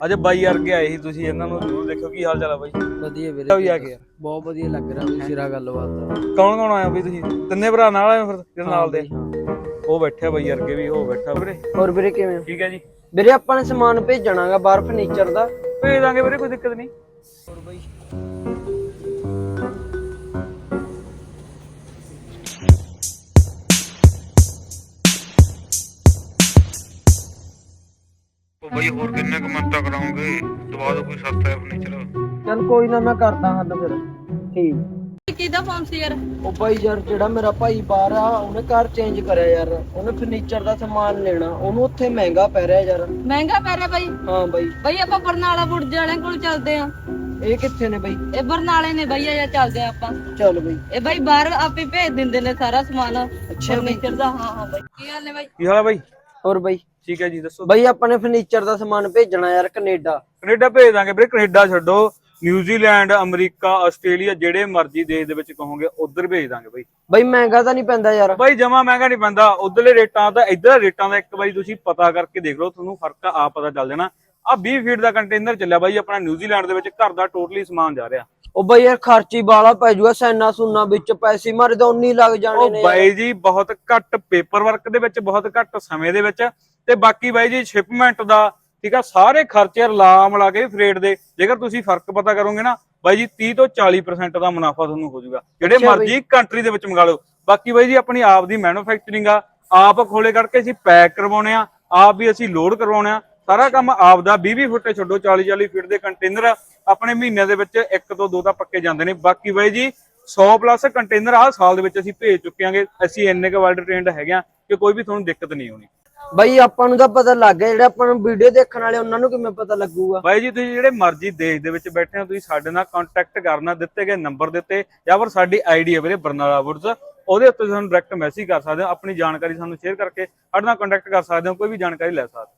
ਅੱਜ ਬਾਈ ਵਰਗੇ ਆਏ ਸੀ ਤੁਸੀਂ ਇਹਨਾਂ ਨੂੰ ਜ਼ਰੂਰ ਦੇਖਿਓ ਕੀ ਹਾਲ ਚਾਲ ਆ ਬਾਈ। ਵਧੀਆ ਵੀਰੇ ਵੀ ਆ ਗਿਆ ਬਹੁਤ ਵਧੀਆ ਲੱਗ ਰਿਹਾ ਵੀ ਸਿਰਾ ਗੱਲਬਾਤ ਕੌਣ ਕੌਣ ਆਇਆ ਬਈ ਤੁਸੀਂ? ਤਿੰਨੇ ਭਰਾ ਨਾਲ ਆਏ ਹੋ ਫਿਰ ਜਿਹੜੇ ਨਾਲ ਦੇ? ਉਹ ਬੈਠਿਆ ਬਾਈ ਵਰਗੇ ਵੀ ਉਹ ਬੈਠਾ ਵੀਰੇ। ਹੋਰ ਵੀਰੇ ਕਿਵੇਂ? ਠੀਕ ਹੈ ਜੀ। ਵੀਰੇ ਆਪਾਂ ਨੇ ਸਮਾਨ ਭੇਜਣਾਗਾ ਬਾਹਰ ਫਰਨੀਚਰ ਦਾ। ਭੇਜ ਦਾਂਗੇ ਵੀਰੇ ਕੋਈ ਦਿੱਕਤ ਨਹੀਂ। ਹੋਰ ਬਾਈ। ਉਹ ਬਈ ਹੋਰ ਕਿੰਨੇ ਕੁ ਮਿੰਟਾਂ ਕਰਾਉਂਗੇ? ਦਵਾ ਦੋ ਕੋਈ ਸਸਤਾ ਫਰਨੀਚਰ। ਚੱਲ ਕੋਈ ਨਾ ਮੈਂ ਕਰਦਾ ਹੱਲ ਫਿਰ। ਠੀਕ। ਕਿਹਦਾ ਫੋਨ ਸੀ ਯਾਰ? ਉਹ ਬਾਈ ਯਾਰ ਜਿਹੜਾ ਮੇਰਾ ਭਾਈ ਬਾਹਰ ਆ ਉਹਨੇ ਘਰ ਚੇਂਜ ਕਰਿਆ ਯਾਰ। ਉਹਨੇ ਫਰਨੀਚਰ ਦਾ ਸਮਾਨ ਲੈਣਾ। ਉਹਨੂੰ ਉੱਥੇ ਮਹਿੰਗਾ ਪੈ ਰਿਹਾ ਯਾਰ। ਮਹਿੰਗਾ ਪੈ ਰਿਹਾ ਬਾਈ? ਹਾਂ ਬਾਈ। ਬਾਈ ਆਪਾਂ ਬਰਨਾਲਾ ਬੁਰਜ ਵਾਲਿਆਂ ਕੋਲ ਚੱਲਦੇ ਆਂ ਇਹ ਕਿੱਥੇ ਨੇ ਬਾਈ? ਇਹ ਬਰਨਾਲੇ ਨੇ ਬਾਈ ਆ ਚੱਲਦੇ ਆਂ ਆਪਾਂ। ਚੱਲ ਬਾਈ। ਇਹ ਬਾਈ ਬਾਹਰ ਆਪੇ ਭੇਜ ਦਿੰਦੇ ਨੇ ਸਾਰਾ ਸਮਾਨ। ਅੱਛਾ ਬਾਈ। ਫਰਨੀਚਰ ਦਾ ਹਾਂ ਹਾਂ ਬਾਈ। ਕੀ ਹਾਲ ਨੇ ਬਾਈ? ਕੀ ਹਾਲ ਆ ਬਾਈ? ਹੋਰ ਬਾਈ? ਠੀਕ ਹੈ ਜੀ ਦੱਸੋ। ਬਾਈ ਆਪਾਂ ਨੇ ਫਰਨੀਚਰ ਦਾ ਸਮਾਨ ਭੇਜਣਾ ਯਾਰ ਕੈਨੇਡਾ। ਕੈਨੇਡਾ ਭੇਜ ਦਾਂਗੇ ਵੀਰੇ ਕੈਨੇਡਾ ਛੱਡੋ। ਨਿਊਜ਼ੀਲੈਂਡ ਅਮਰੀਕਾ ਆਸਟ੍ਰੇਲੀਆ ਜਿਹੜੇ ਮਰਜ਼ੀ ਦੇਸ਼ ਦੇ ਵਿੱਚ ਕਹੋਗੇ ਉਧਰ ਭੇਜ ਦਾਂਗੇ ਬਾਈ। ਬਾਈ ਮਹਿੰਗਾ ਤਾਂ ਨਹੀਂ ਪੈਂਦਾ ਯਾਰ। ਬਾਈ ਜਮਾ ਮਹਿੰਗਾ ਨਹੀਂ ਪੈਂਦਾ। ਉਧਰਲੇ ਰੇਟਾਂ ਦਾ ਇਧਰ ਰੇਟਾਂ ਦਾ ਇੱਕ ਵਾਰੀ ਤੁਸੀਂ ਪਤਾ ਕਰਕੇ ਦੇਖ ਲਓ ਤੁਹਾਨੂੰ ਫ਼ਰਕ ਆ ਪਤਾ ਚੱਲ ਜਾਣਾ। ਆ 20 ਫੀਟ ਦਾ ਕੰਟੇਨਰ ਚੱਲਿਆ ਬਾਈ ਆਪਣਾ ਨਿਊਜ਼ੀਲੈਂਡ ਦੇ ਵਿੱਚ ਘਰ ਦਾ ਟੋਟਲੀ ਸਮਾਨ ਜਾ ਰਿਹਾ। ਉਹ ਬਾਈ ਯਾਰ ਖਰਚੀ ਬਾਲਾ ਪੈ ਜੂਗਾ ਸੈਨਾ ਸੁਨਾ ਵਿੱਚ ਪੈਸੇ ਮਾਰੇ ਤਾਂ ਉਨੀ ਲੱਗ ਜਾਣੇ ਉਹ ਨੇ ਯਾਰ। ਬਾਈ ਜੀ ਬਹੁਤ ਘੱਟ ਪੇਪਰ ਵਰਕ ਦੇ ਵਿੱਚ ਬਹੁਤ ਘੱਟ ਸਮੇਂ ਦੇ ਵਿੱਚ ਤੇ ਬਾਕੀ ਬਾਈ ਜੀ ਸ਼ਿਪਮੈਂਟ ਦਾ ਠੀਕ ਆ ਸਾਰੇ ਖਰਚੇ ਰਲਾ ਮਿਲਾ ਕੇ ਫਰੇਟ ਦੇ। ਜੇਕਰ ਤੁਸੀਂ ਫ਼ਰਕ ਪਤਾ ਕਰੋਗੇ ਨਾ ਬਾਈ ਜੀ 30 ਤੋਂ 40% ਦਾ ਮੁਨਾਫਾ ਤੁਹਾਨੂੰ ਹੋ ਜਾਊਗਾ। ਜਿਹੜੇ। ਮਰਜ਼ੀ ਕੰਟਰੀ ਦੇ ਵਿੱਚ ਮੰਗਾ ਲਓ। ਬਾਕੀ ਬਾਈ ਜੀ ਆਪਣੀ ਆਪ ਦੀ ਮੈਨੂਫੈਕਚਰਿੰਗ ਆ ਆਪ ਖੋਲੇ ਕਰਕੇ ਅਸੀਂ ਪੈਕ ਕਰਵਾਉਣੇ ਆ ਆਪ ਵੀ ਅਸੀਂ ਲੋਡ ਕਰਵਾਉਣੇ ਆ। ਸਾਰਾ ਕੰਮ ਆਪ ਦਾ 20 20 ਫੁੱਟੇ ਛੱਡੋ 40 40 ਫੀਟ ਦੇ ਕੰਟੇਨਰ ਆਪਣੇ ਮਹੀਨੇ ਦੇ ਵਿੱਚ ਇੱਕ ਤੋਂ ਦੋ ਤਾਂ ਪੱਕੇ ਜਾਂਦੇ ਨੇ। ਬਾਕੀ ਬਾਈ ਜੀ 100 ਪਲੱਸ ਕੰਟੇਨਰ ਆਹ ਸਾਲ ਦੇ ਵਿੱਚ ਅਸੀਂ ਭੇਜ ਚੁੱਕੇ ਆਂਗੇ। ਅਸੀਂ ਇੰਨੇ ਕੁ ਵਰਲਡ ਟ੍ਰੇਨਡ ਹੈਗੇ ਆ ਕਿ ਕੋਈ ਵੀ ਤੁਹਾਨੂੰ ਦਿੱਕਤ ਨਹੀਂ ਆਉਣੀ। ਬਾਈ ਆਪਾਂ ਨੂੰ ਤਾਂ ਪਤਾ ਲੱਗ ਗਿਆ ਜਿਹੜੇ ਆਪਾਂ ਨੂੰ ਵੀਡੀਓ ਦੇਖਣ ਵਾਲੇ ਉਹਨਾਂ ਨੂੰ ਕਿਵੇਂ ਪਤਾ ਲੱਗੂਗਾ? ਬਾਈ ਜੀ ਤੁਸੀਂ ਜਿਹੜੇ ਮਰਜ਼ੀ ਦੇਸ਼ ਦੇ ਵਿੱਚ ਬੈਠੇ ਹੋ ਤੁਸੀਂ ਸਾਡੇ ਨਾਲ ਕੰਟੈਕਟ ਕਰਨਾ ਦਿੱਤੇ ਗਏ ਨੰਬਰ ਦਿੱਤੇ ਜਾਂ ਫਿਰ ਸਾਡੀ ਆਈਡੀ ਹੈ ਵੀਰੇ ਬਰਨਾਲਾ ਵੁੱਡਸ ਉਹਦੇ ਉੱਤੇ ਸਾਨੂੰ ਡਾਇਰੈਕਟ ਮੈਸੇਜ ਕਰ ਸਕਦੇ ਹੋ ਆਪਣੀ ਜਾਣਕਾਰੀ ਸਾਨੂੰ ਸ਼ੇਅਰ ਕਰਕੇ ਸਾਡੇ ਨਾਲ ਕੰਟੈਕਟ ਕਰ ਸਕਦੇ ਹੋ ਕੋਈ ਵੀ ਜਾਣਕਾਰੀ ਲੈ ਸਕਦੇ ਹੋ।